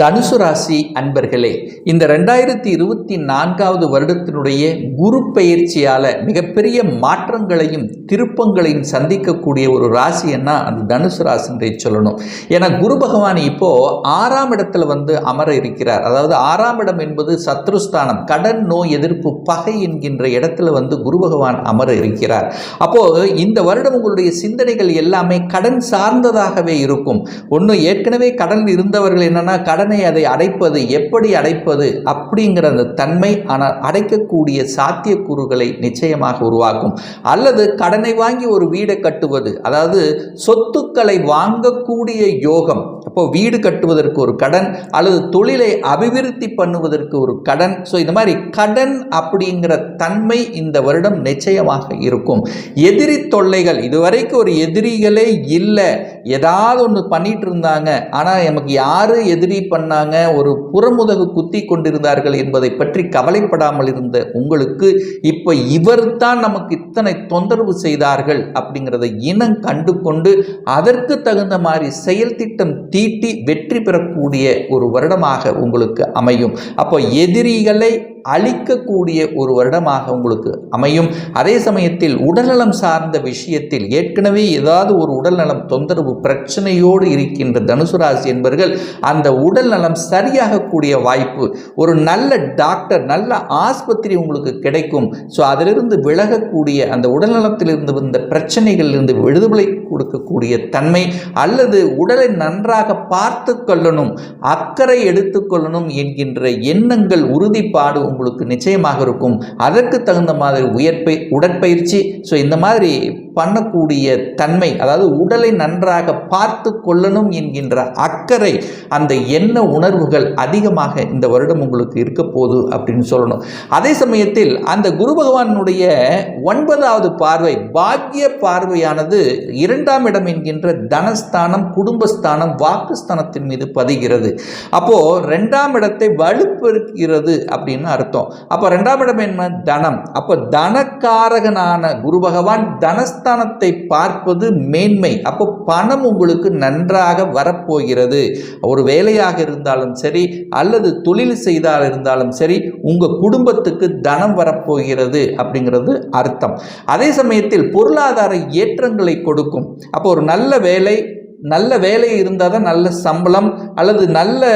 தனுசு ராசி அன்பர்களே இந்த ரெண்டாயிரத்தி இருபத்தி நான்காவது வருடத்தினுடைய குரு பெயர்ச்சியால் மிகப்பெரிய மாற்றங்களையும் திருப்பங்களையும் சந்திக்கக்கூடிய ஒரு ராசின்னா அது தனுசு ராசின்றே சொல்லணும். ஏன்னா குரு பகவான் இப்போது ஆறாம் இடத்துல வந்து அமர இருக்கிறார். அதாவது ஆறாம் இடம் என்பது சத்ருஸ்தானம் கடன் நோய் எதிர்ப்பு பகை என்கின்ற இடத்துல வந்து குரு பகவான் அமர இருக்கிறார். அப்போது இந்த வருடம் உங்களுடைய சிந்தனைகள் எல்லாமே கடன் சார்ந்ததாகவே இருக்கும். ஒன்று ஏற்கனவே கடன் இருந்தவர்கள் என்னென்னா கடன் அதை அடைப்பது எப்படி அடைப்பது அப்படிங்கிற அந்த தன்மை ஆனால் அடைக்கக்கூடிய சாத்தியக்கூறுகளை நிச்சயமாக உருவாக்கும். அல்லது கடனை வாங்கி ஒரு வீடை கட்டுவது அதாவது சொத்துக்களை வாங்கக்கூடிய யோகம் இப்போ வீடு கட்டுவதற்கு ஒரு கடன் அல்லது தொழிலை அபிவிருத்தி பண்ணுவதற்கு ஒரு கடன். ஸோ இந்த மாதிரி கடன் அப்படிங்கிற தன்மை இந்த வருடம் நிச்சயமாக இருக்கும். எதிரி தொல்லைகள் இதுவரைக்கும் ஒரு எதிரிகளே இல்லை. ஏதாவது ஒன்று பண்ணிட்டு இருந்தாங்க. ஆனால் நமக்கு யார் எதிரி பண்ணாங்க? ஒரு புறமுதகு குத்தி கொண்டிருந்தார்கள் என்பதை பற்றி கவலைப்படாமல் இருந்த உங்களுக்கு இப்போ இவர் தான் நமக்கு இத்தனை தொந்தரவு செய்தார்கள் அப்படிங்கிறத இனம் கண்டு கொண்டு அதற்கு தகுந்த மாதிரி செயல் திட்டம் ஈட்டி வெற்றி பெறக்கூடிய ஒரு வருடமாக உங்களுக்கு அமையும். அப்போ எதிரிகளை அழிக்கக்கூடிய ஒரு வருடமாக உங்களுக்கு அமையும். அதே சமயத்தில் உடல்நலம் சார்ந்த விஷயத்தில் ஏற்கனவே ஏதாவது ஒரு உடல்நலம் தொந்தரவு பிரச்சனையோடு இருக்கின்ற தனுசு ராசி என்பவர்கள் அந்த உடல் நலம் சரியாகக்கூடிய வாய்ப்பு ஒரு நல்ல டாக்டர் நல்ல ஆஸ்பத்திரி உங்களுக்கு கிடைக்கும். ஸோ அதிலிருந்து விலகக்கூடிய அந்த உடல்நலத்திலிருந்து வந்த பிரச்சனைகளிலிருந்து விடுதலை கொடுக்கக்கூடிய தன்மை அல்லது உடலை நன்றாக பார்த்து கொள்ளணும் அக்கறை எடுத்துக்கொள்ளணும் என்கின்ற எண்ணங்கள் உறுதிப்பாடு உங்களுக்கு நிச்சயமாக இருக்கும். அதற்கு தகுந்த மாதிரி உயற்பை உடற்பயிற்சி ஸோ இந்த மாதிரி பண்ணக்கூடிய தன்மை அதாவது உடலை நன்றாக பார்த்து கொள்ளணும் என்கின்ற அக்கறை அந்த எண்ண உணர்வுகள் அதிகமாக இந்த வருடம் உங்களுக்கு இருக்க போகுது அப்படின்னு சொல்லணும். அதே சமயத்தில் அந்த குரு பகவானுடைய ஒன்பதாவது பார்வை பாக்கிய பார்வையானது இரண்டாம் இடம் என்கின்ற தனஸ்தானம் குடும்பஸ்தானம் வாக்குஸ்தானத்தின் மீது பதிகிறது. அப்போ ரெண்டாம் இடத்தை வலுப்பெருக்கிறது அப்படின்னு அர்த்தம். அப்போ ரெண்டாம் இடம் என்ன? தனம். அப்போ தனக்காரகனான குரு பகவான் தனஸ்தானத்தை பார்ப்பது மேன்மை. அப்போ பணம் உங்களுக்கு நன்றாக வரப்போகிறது. ஒரு வேலையாக இருந்தாலும் சரி அல்லது தொழில் செய்தால் இருந்தாலும் சரி உங்கள் குடும்பத்துக்கு தனம் வரப்போகிறது அப்படிங்கிறது அர்த்தம். அதே சமயத்தில் பொருளாதார ஏற்றங்களை கொடுக்கும். அப்போ ஒரு நல்ல வேலை நல்ல வேலை இருந்தால் தான் நல்ல சம்பளம் அல்லது நல்ல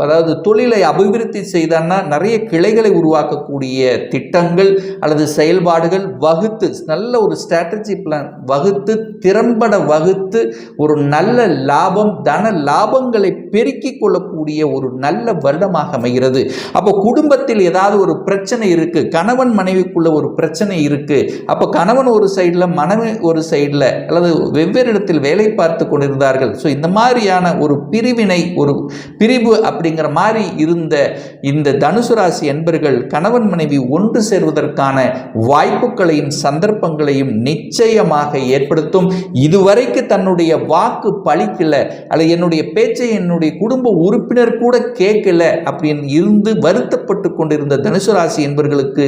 அதாவது தொழிலை அபிவிருத்தி செய்தான்னா நிறைய கிளைகளை உருவாக்கக்கூடிய திட்டங்கள் அல்லது செயல்பாடுகள் வகுத்து நல்ல ஒரு ஸ்ட்ராட்டஜி பிளான் வகுத்து திறம்பட வகுத்து ஒரு நல்ல லாபம் தன லாபங்களை பெருக்கிக் கொள்ளக்கூடிய ஒரு நல்ல வருடமாக அமைகிறது. அப்போ குடும்பத்தில் ஏதாவது ஒரு பிரச்சனை இருக்குது கணவன் மனைவிக்குள்ள ஒரு பிரச்சனை இருக்குது அப்போ கணவன் ஒரு சைடில் மனைவி ஒரு சைடில் அல்லது வெவ்வேறு இடத்தில் வேலை பார்த்து கொண்டிருந்தார் இருக்கிறார்கள் ஸோ இந்த மாதிரியான ஒரு பிரிவினை ஒரு பிரிவு அப்படிங்கிற மாதிரி இருந்த இந்த தனுசு ராசி என்பர்கள் கணவன் மனைவி ஒன்று சேர்வதற்கான வாய்ப்புகளையும் சந்தர்ப்பங்களையும் நிச்சயமாக ஏற்படுத்தும். இதுவரைக்கு தன்னுடைய வாக்கு பழிக்கல அல்லது என்னுடைய பேச்சை என்னுடைய குடும்ப உறுப்பினர் கூட கேட்கல அப்படின்னு இருந்து வருத்தப்பட்டு கொண்டிருந்த தனுசு ராசி என்பர்களுக்கு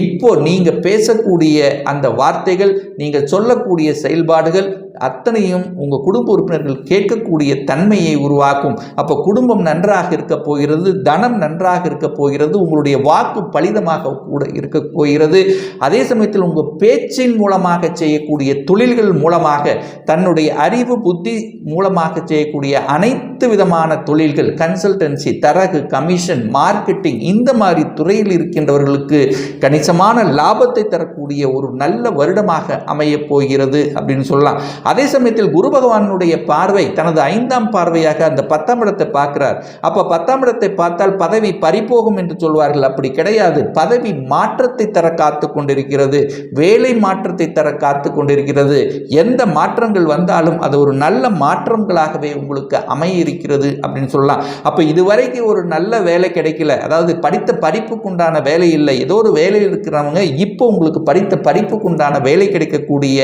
இப்போ நீங்கள் பேசக்கூடிய அந்த வார்த்தைகள் நீங்கள் சொல்லக்கூடிய செயல்பாடுகள் அத்தனையும் உங்கள் குடும்ப உறுப்பினர்கள் கேட்கக்கூடிய தன்மையை உருவாக்கும். அப்போ குடும்பம் நன்றாக இருக்க போகிறது தனம் நன்றாக இருக்க போகிறது உங்களுடைய வாக்கு பலிதமாக கூட இருக்க போகிறது. அதே சமயத்தில் உங்கள் பேச்சின் மூலமாக செய்யக்கூடிய தொழில்கள் மூலமாக தன்னுடைய அறிவு புத்தி மூலமாக செய்யக்கூடிய அனைத்து விதமான தொழில்கள் கன்சல்டன்சி தரகு கமிஷன் மார்க்கெட்டிங் இந்த மாதிரி துறையில் இருக்கின்றவர்களுக்கு கணிசமான லாபத்தை தரக்கூடிய ஒரு நல்ல வருடமாக அமையப் போகிறது அப்படின்னு சொல்லலாம். அதே சமயத்தில் குரு பகவானுடைய பார்வை தனது ஐந்தாம் பார்வையாக அந்த பத்தாம் இடத்தை பார்க்கிறார். அப்போ பத்தாம் இடத்தை பார்த்தால் பதவி பறிபோகும் என்று சொல்வார்கள். அப்படி கிடையாது. பதவி மாற்றத்தை தர காத்து கொண்டிருக்கிறது. வேலை மாற்றத்தை தர காத்து கொண்டிருக்கிறது. எந்த மாற்றங்கள் வந்தாலும் அது ஒரு நல்ல மாற்றங்களாகவே உங்களுக்கு அமைய இருக்கிறது அப்படின்னு சொல்லலாம். அப்போ இதுவரைக்கும் ஒரு நல்ல வேலை கிடைக்கல. அதாவது படித்த படிப்புக்குண்டான வேலை இல்லை. ஏதோ ஒரு வேலையில் இருக்கிறவங்க இப்போ உங்களுக்கு படித்த படிப்புக்குண்டான வேலை கிடைக்கக்கூடிய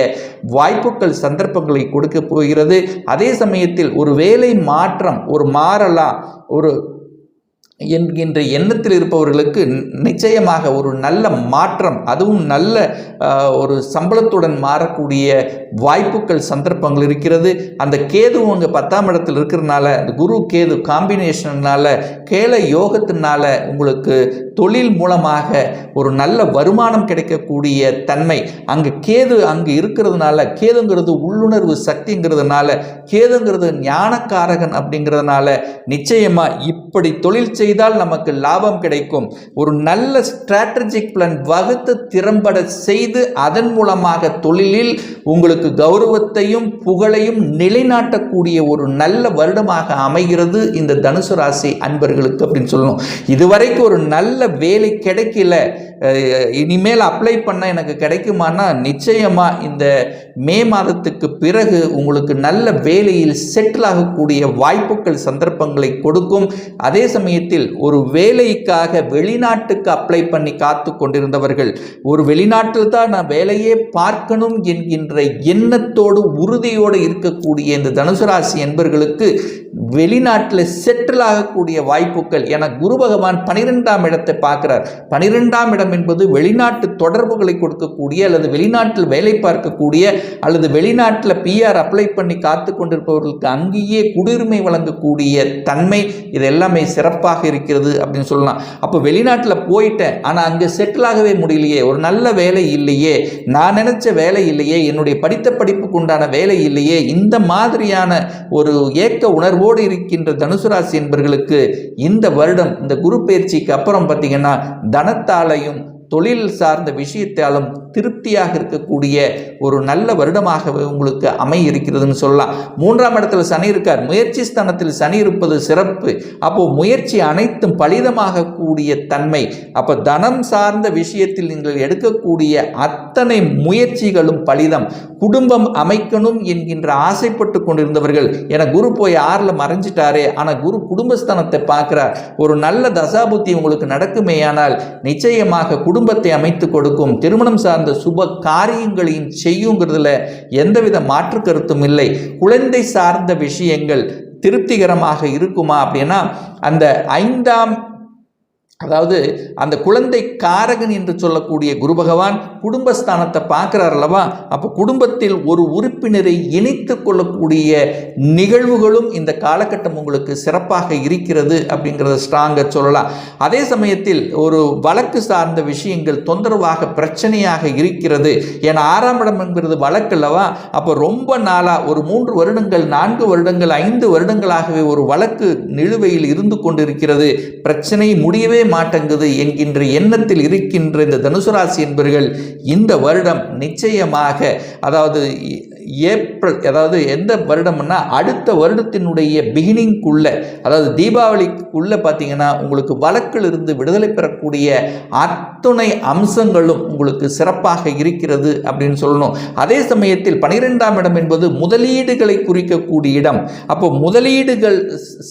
வாய்ப்புகள் சந்தர்ப்பங்களை கொடுக்க போகிறது. அதே சமயத்தில் ஒரு வேலை மாற்றம் ஒரு மாறலாம் ஒரு என்கின்ற எண்ணத்தில் இருப்பவர்களுக்கு நிச்சயமாக ஒரு நல்ல மாற்றம் அதுவும் நல்ல ஒரு சம்பளத்துடன் மாறக்கூடிய வாய்ப்புகள் சந்தர்ப்பங்கள் இருக்கிறது. அந்த கேது உங்கள் பத்தாம் இடத்தில் இருக்கிறதுனால குரு கேது காம்பினேஷன்னால கேல யோகத்தினால உங்களுக்கு தொழில் மூலமாக ஒரு நல்ல வருமானம் கிடைக்கக்கூடிய தன்மை. அங்கே கேது அங்கே இருக்கிறதுனால கேதுங்கிறது உள்ளுணர்வு சக்திங்கிறதுனால கேதுங்கிறது ஞானக்காரகன் அப்படிங்கிறதுனால நிச்சயமாக இப்படி தொழில் செய்தால் நமக்கு லாபம் கிடைக்கும். ஒரு நல்ல ஸ்ட்ராட்டஜிக் பிளான் வகுத்து திறம்பட செய்து அதன் மூலமாக தொழிலில் உங்களுக்கு கௌரவத்தையும் புகழையும் நிலைநாட்டக்கூடிய ஒரு நல்ல வருடமாக அமைகிறது இந்த தனுசு ராசி அன்பர்களுக்கு அப்படின்னு சொல்லணும். இதுவரைக்கும் ஒரு நல்ல வேலை கிடைக்கல. இனிமேல் அப்ளை பண்ண எனக்கு கிடைக்குமானா நிச்சயமாக இந்த மே மாதத்துக்கு பிறகு உங்களுக்கு நல்ல வேலையில் செட்டில் ஆகக்கூடிய வாய்ப்புகள் சந்தர்ப்பங்களை கொடுக்கும். அதே சமயத்தில் ஒரு வேலைக்காக வெளிநாட்டுக்கு அப்ளை பண்ணி காத்து கொண்டிருந்தவர்கள் ஒரு வெளிநாட்டில் தான் நான் வேலையே பார்க்கணும் என்கின்ற எண்ணத்தோடு உறுதியோடு இருக்கக்கூடிய இந்த தனுசு ராசி என்பர்களுக்கு வெளிநாட்டில் செட்டில் ஆகக்கூடிய வாய்ப்புகள். என குரு பகவான் பனிரெண்டாம் இடத்தை பார்க்கிறார். பனிரெண்டாம் இடம் என்பது வெளிநாட்டு தொடர்புகளை கொடுக்கக்கூடிய அல்லது வெளிநாட்டில் வேலை பார்க்கக்கூடிய அல்லது வெளிநாட்டில் பிஆர் அப்ளை பண்ணி காத்து கொண்டிருப்பவர்களுக்கு அங்கேயே குடியுரிமை வழங்கக்கூடிய தன்மை இது எல்லாமே சிறப்பாக இருக்கிறது அப்படின்னு சொல்லலாம். அப்போ வெளிநாட்டில் போயிட்டேன். ஆனால் அங்கே செட்டில் ஆகவே முடியலையே. ஒரு நல்ல வேலை இல்லையே. நான் நினச்ச வேலை இல்லையே. என்னுடைய படித்த படிப்புக்கு உண்டான வேலை இல்லையே. இந்த மாதிரியான ஒரு ஏக்க உணர்வோடு இருக்கின்ற தனுசு ராசி என்பவர்களுக்கு இந்த வருடம் இந்த குரு பயிற்சிக்கு அப்புறம் பார்த்தீங்கன்னா தனத்தாலையும் தொழில் சார்ந்த விஷயத்தாலும் திருப்தியாக இருக்கக்கூடிய ஒரு நல்ல வருடமாக உங்களுக்கு அமை இருக்கிறதுன்னு சொல்லலாம். மூன்றாம் இடத்துல சனி இருக்கார். முயற்சி ஸ்தானத்தில் சனி இருப்பது சிறப்பு. அப்போ முயற்சி அனைத்தும் பலிதமாக கூடிய தன்மை. அப்போ தனம் சார்ந்த விஷயத்தில் நீங்கள் எடுக்கக்கூடிய அத்தனை முயற்சிகளும் பலிதம். குடும்பம் அமைக்கணும் என்கின்ற ஆசைப்பட்டு கொண்டிருந்தவர்கள். என குரு போய் ஆறில் மறைஞ்சிட்டாரே. ஆனால் குரு குடும்பஸ்தானத்தை பார்க்கிறார். ஒரு நல்ல தசாபுத்தி உங்களுக்கு நடக்குமேயானால் நிச்சயமாக குடும்பத்தை அமைத்து கொடுக்கும். திருமணம் சார்ந்த சுப காரியங்களையும் செய்யுங்கிறதுல எந்தவித மாற்று கருத்தும் இல்லை. குழந்தை சார்ந்த விஷயங்கள் திருப்திகரமாக இருக்குமா அப்படின்னா அந்த ஐந்தாம் அதாவது அந்த குழந்தை காரகன் என்று சொல்லக்கூடிய குரு பகவான் குடும்பஸ்தானத்தை பார்க்குறார் அல்லவா? அப்போ குடும்பத்தில் ஒரு உறுப்பினரை இணைத்து கொள்ளக்கூடிய நிகழ்வுகளும் இந்த காலகட்டம் உங்களுக்கு சிறப்பாக இருக்கிறது அப்படிங்கிறத ஸ்ட்ராங்காக சொல்லலாம். அதே சமயத்தில் ஒரு வழக்கு சார்ந்த விஷயங்கள் தொந்தரவாக பிரச்சனையாக இருக்கிறது. ஏன்னா ஆறாம் இடம் என்கிறது வழக்கு அல்லவா? அப்போ ரொம்ப நாளாக ஒரு மூன்று வருடங்கள் நான்கு வருடங்கள் ஐந்து வருடங்களாகவே ஒரு வழக்கு நிலுவையில் இருந்து கொண்டிருக்கிறது. பிரச்சனை முடியவே மாட்டேங்குது என்கின்ற எண்ணத்தில் இருக்கின்ற இந்த தனுசு ராசி என்பவர்கள் இந்த வருடம் நிச்சயமாக அதாவது ஏப்ரல் அதாவது எந்த வருடம்னா அடுத்த வருடத்தினுடைய பிகினிங்குள்ளே அதாவது தீபாவளிக்குள்ளே பார்த்தீங்கன்னா உங்களுக்கு வழக்கிலிருந்து விடுதலை பெறக்கூடிய அத்துணை அம்சங்களும் உங்களுக்கு சிறப்பாக இருக்கிறது அப்படின்னு சொல்லணும். அதே சமயத்தில் பனிரெண்டாம் இடம் என்பது முதலீடுகளை குறிக்கக்கூடிய இடம். அப்போ முதலீடுகள்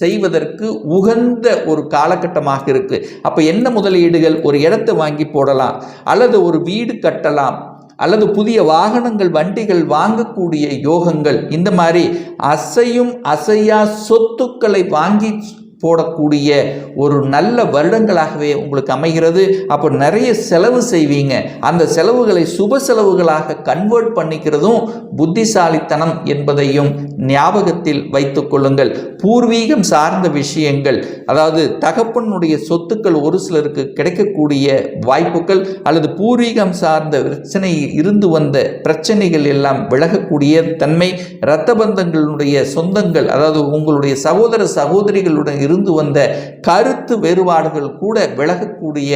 செய்வதற்கு உகந்த ஒரு காலகட்டமாக இருக்குது அப்போ என்ன முதலீடுகள்? ஒரு இடத்தை வாங்கி போடலாம் அல்லது ஒரு வீடு கட்டலாம் அல்லது புதிய வாகனங்கள் வண்டிகள் வாங்கக்கூடிய யோகங்கள் இந்த மாதிரி அசையும் அசையா சொத்துக்களை வாங்கி போடக்கூடிய ஒரு நல்ல வருடங்களாகவே உங்களுக்கு அமைகிறது. அப்போ நிறைய செலவு செய்வீங்க. அந்த செலவுகளை சுப செலவுகளாக கன்வெர்ட் பண்ணிக்கிறதும் புத்திசாலித்தனம் என்பதையும் ஞாபகத்தில் வைத்துக் கொள்ளுங்கள். பூர்வீகம் சார்ந்த விஷயங்கள் அதாவது தகப்பனுடைய சொத்துக்கள் ஒரு சிலருக்கு கிடைக்கக்கூடிய வாய்ப்புகள் அல்லது பூர்வீகம் சார்ந்த பிரச்சனை இருந்து வந்த பிரச்சனைகள் எல்லாம் விலகக்கூடிய தன்மை இரத்த பந்தங்களுடைய சொந்தங்கள் அதாவது உங்களுடைய சகோதர சகோதரிகளுடன் இருந்து வந்த கருத்து வேறுபாடுகள் கூட விலகக்கூடிய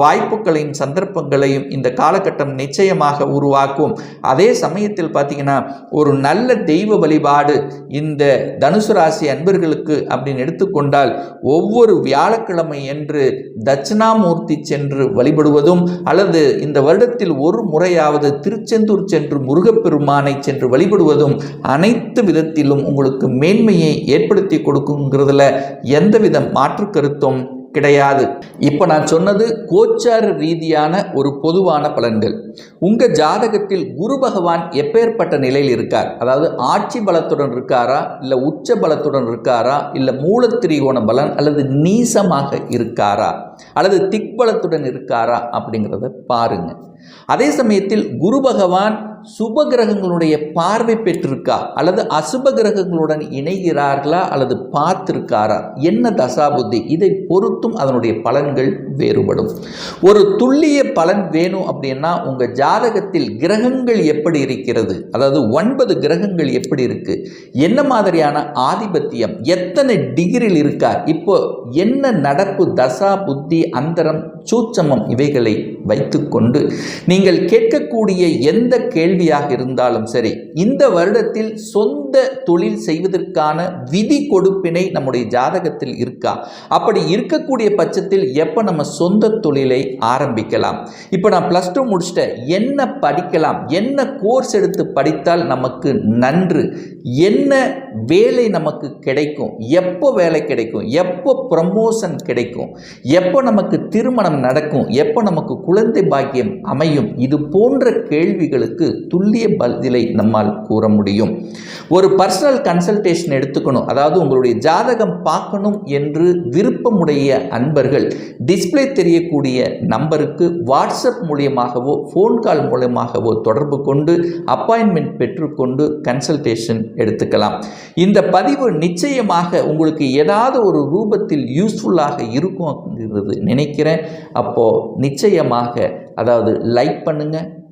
வாய்ப்புகளையும் சந்தர்ப்பங்களையும் இந்த காலகட்டம் நிச்சயமாக உருவாக்கும். அதே சமயத்தில் பார்த்தீங்கன்னா ஒரு நல்ல தெய்வ வழிபாடு இந்த தனுசு ராசி அன்பர்களுக்கு அப்படின்னு எடுத்துக்கொண்டால் ஒவ்வொரு வியாழக்கிழமை என்று தட்சிணாமூர்த்தி சென்று வழிபடுவதும் அல்லது இந்த வருடத்தில் ஒரு முறையாவது திருச்செந்தூர் சென்று முருகப்பெருமானை சென்று வழிபடுவதும் அனைத்து விதத்திலும் உங்களுக்கு மேன்மையை ஏற்படுத்தி கொடுக்குங்கிறதுல எந்தவித மாற்று கருத்தும் கிடையாது. இப்போ நான் சொன்னது கோச்சார ரீதியான ஒரு பொதுவான பலன்கள். உங்கள் ஜாதகத்தில் குரு பகவான் எப்பேற்பட்ட நிலையில் இருக்கார்? அதாவது ஆட்சி பலத்துடன் இருக்காரா? இல்லை உச்ச பலத்துடன் இருக்காரா? இல்லை மூலத்திரிகோண பலன் அல்லது நீசமாக இருக்காரா? அல்லது திக்பலத்துடன் இருக்காரா? அப்படிங்கிறத பாருங்க. அதே சமயத்தில் குரு பகவான் சுப கிரகங்களுடைய பார்வை பெற்றிருக்கா? அல்லது அசுப கிரகங்களுடன் இணைகிறார்களா? அல்லது பார்த்திருக்காரா? என்ன தசாபுத்தி? இதை பொறுத்தும் அதனுடைய பலன்கள் வேறுபடும். ஒரு துல்லிய பலன் வேணும் அப்படின்னா உங்கள் ஜாதகத்தில் கிரகங்கள் எப்படி இருக்கிறது? அதாவது ஒன்பது கிரகங்கள் எப்படி இருக்கு? என்ன மாதிரியான ஆதிபத்தியம்? எத்தனை டிகிரியில் இருக்கார்? இப்போ என்ன நடப்பு தசா புத்தி அந்தரம் சூட்சமம் இவைகளை வைத்துக்கொண்டு நீங்கள் கேட்கக்கூடிய எந்த கேள்வி கேள்வியாக இருந்தாலும் சரி இந்த வருடத்தில் சொந்த தொழில் செய்வதற்கான விதி கொடுப்பினை நம்முடைய ஜாதகத்தில் இருக்கா? அப்படி இருக்கக்கூடிய பட்சத்தில் எப்போ நம்ம சொந்த தொழிலை ஆரம்பிக்கலாம்? இப்போ நான் ப்ளஸ் டூ முடிச்சுட்டேன் என்ன படிக்கலாம்? என்ன கோர்ஸ் எடுத்து படித்தால் நமக்கு நன்று? என்ன வேலை நமக்கு கிடைக்கும்? எப்போ வேலை கிடைக்கும்? எப்போ ப்ரமோஷன் கிடைக்கும்? எப்போ நமக்கு திருமணம் நடக்கும்? எப்போ நமக்கு குழந்தை பாக்கியம் அமையும்? இது போன்ற கேள்விகளுக்கு துல்லிய பதிலை நம்மால் கூற முடியும். ஒரு பர்சனல் கன்சல்டேஷன் எடுத்துக்கணும். அதாவது உங்களுடைய ஜாதகம் பார்க்கணும் என்று விருப்பமுடைய அன்பர்கள் டிஸ்ப்ளே தெரியக்கூடிய நம்பருக்கு வாட்ஸ்அப் மூலியமாகவோ ஃபோன் கால் மூலமாகவோ தொடர்பு கொண்டு அப்பாயின்மெண்ட் பெற்றுக்கொண்டு கன்சல்டேஷன் எடுத்துக்கலாம். இந்த பதிவு நிச்சயமாக உங்களுக்கு ஏதாவது ஒரு ரூபத்தில் யூஸ்ஃபுல்லாக இருக்கும் அப்படிங்கிறது நினைக்கிறேன். அப்போது நிச்சயமாக அதாவது லைக் பண்ணுங்கள்